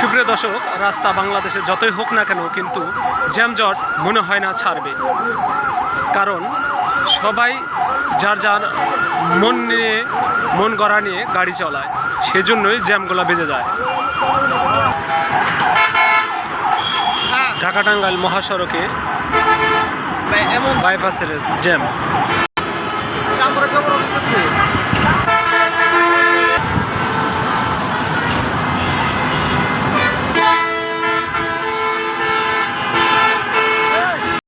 সুপ্রিয় দর্শক, রাস্তা বাংলাদেশে যতই হোক না কেন কিন্তু জ্যামজট মনে হয় না ছাড়বে। কারণ সবাই যার যার মন নিয়ে মন গড়া নিয়ে গাড়ি চলায় সেজন্যই জ্যামগুলো বেজে যায়। ঢাকা টাঙ্গাইল মহাসড়কে বাইপাসের জ্যাম।